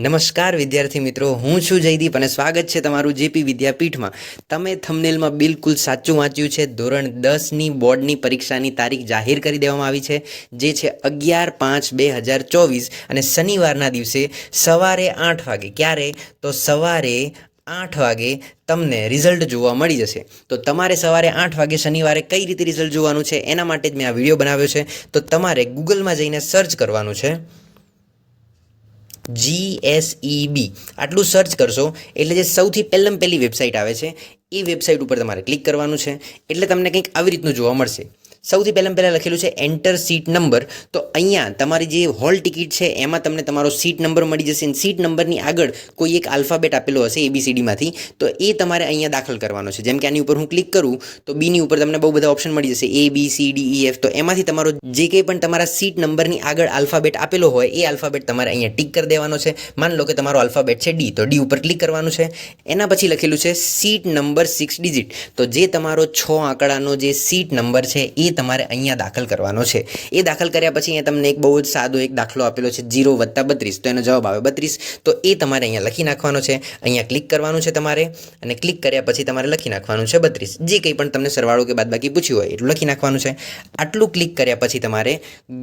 નમસ્કાર વિદ્યાર્થી મિત્રો, હું છું જયદીપ અને સ્વાગત છે તમારું જેપી વિદ્યાપીઠમાં. તમે થંબનેલમાં બિલકુલ સાચું વાંચ્યું છે. ધોરણ દસની બોર્ડની પરીક્ષાની તારીખ જાહેર કરી દેવામાં આવી છે, જે છે અગિયાર પાંચ બે હજાર ચોવીસ અને શનિવારના દિવસે સવારે આઠ વાગે. ક્યારે? તો સવારે આઠ વાગે તમને રિઝલ્ટ જોવા મળી જશે. તો તમારે સવારે આઠ વાગે શનિવારે કઈ રીતે રિઝલ્ટ જોવાનું છે? એના માટે જ મેં આ વીડિયો બનાવ્યો છે. તો તમારે ગૂગલમાં જઈને સર્ચ કરવાનું છે. જીએસઈબી આટલું સર્ચ કરશો, એટલે જે સૌથી પહેલાં પહેલી વેબસાઇટ આવે છે, એ વેબસાઇટ ઉપર તમારે ક્લિક કરવાનું છે. એટલે તમને કંઈક આવી રીતનું જોવા મળશે. સૌથી પહેલાં પહેલાં લખેલું છે એન્ટર સીટ નંબર તો અહીંયા તમારી જે હોલ ટિકિટ છે, એમાં તમને તમારો સીટ નંબર મળી જશે અને સીટ નંબરની આગળ કોઈ એક આલ્ફાબેટ આપેલો હશે એબીસીડીમાંથી તો એ તમારે અહીંયા દાખલ કરવાનો છે. જેમ કે આની ઉપર હું ક્લિક કરું, તો બીની ઉપર તમને બહુ બધા ઓપ્શન મળી જશે. A B C D F તો એમાંથી તમારો જે કંઈ પણ તમારા સીટ નંબરની આગળ આલ્ફાબેટ આપેલો હોય, એ આલ્ફાબેટ તમારે અહીંયા ટીક કરી દેવાનો છે. માન લો કે તમારો આલ્ફાબેટ છે ડી તો ડી ઉપર ક્લિક કરવાનું છે. એના પછી લખેલું છે સીટ નંબર સિક્સ ડિજિટ તો જે તમારો છ આંકડાનો જે સીટ નંબર છે તમારે અહીંયા દાખલ કરવાનો છે. એ દાખલ કર્યા પછી અહીંયા તમને એક બહુ જ સાદો એક દાખલો આપેલો છે, જીરો વત્તા બત્રીસ. તો એનો જવાબ આવે બત્રીસ. તો એ તમારે અહીંયા લખી નાખવાનો છે. અહીંયા ક્લિક કરવાનું છે તમારે અને ક્લિક કર્યા પછી તમારે લખી નાખવાનું છે બત્રીસ. જે કંઈ પણ તમને સરવાળો કે બાદબાકી પૂછ્યું હોય એટલું લખી નાખવાનું છે. આટલું ક્લિક કર્યા પછી તમારે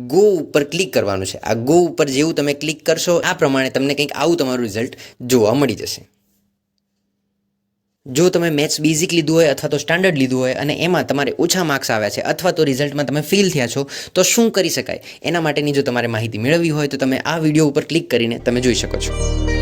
ગો ઉપર ક્લિક કરવાનું છે. આ ગો ઉપર જેવું તમે ક્લિક કરશો, આ પ્રમાણે તમને કંઈક આવું તમારું રિઝલ્ટ જોવા મળી જશે. જો તમે મેથ્સ બેઝિક લીધું હોય અથવા તો સ્ટાન્ડર્ડ લીધું હોય અને એમાં તમારે ઓછા માર્ક્સ આવ્યા છે અથવા તો રિઝલ્ટમાં તમે ફેલ થયા છો, તો શું કરી શકાય? એના માટેની જો તમારે માહિતી મેળવવી હોય તો તમે આ વીડિયો ઉપર ક્લિક કરીને તમે જોઈ શકો છો.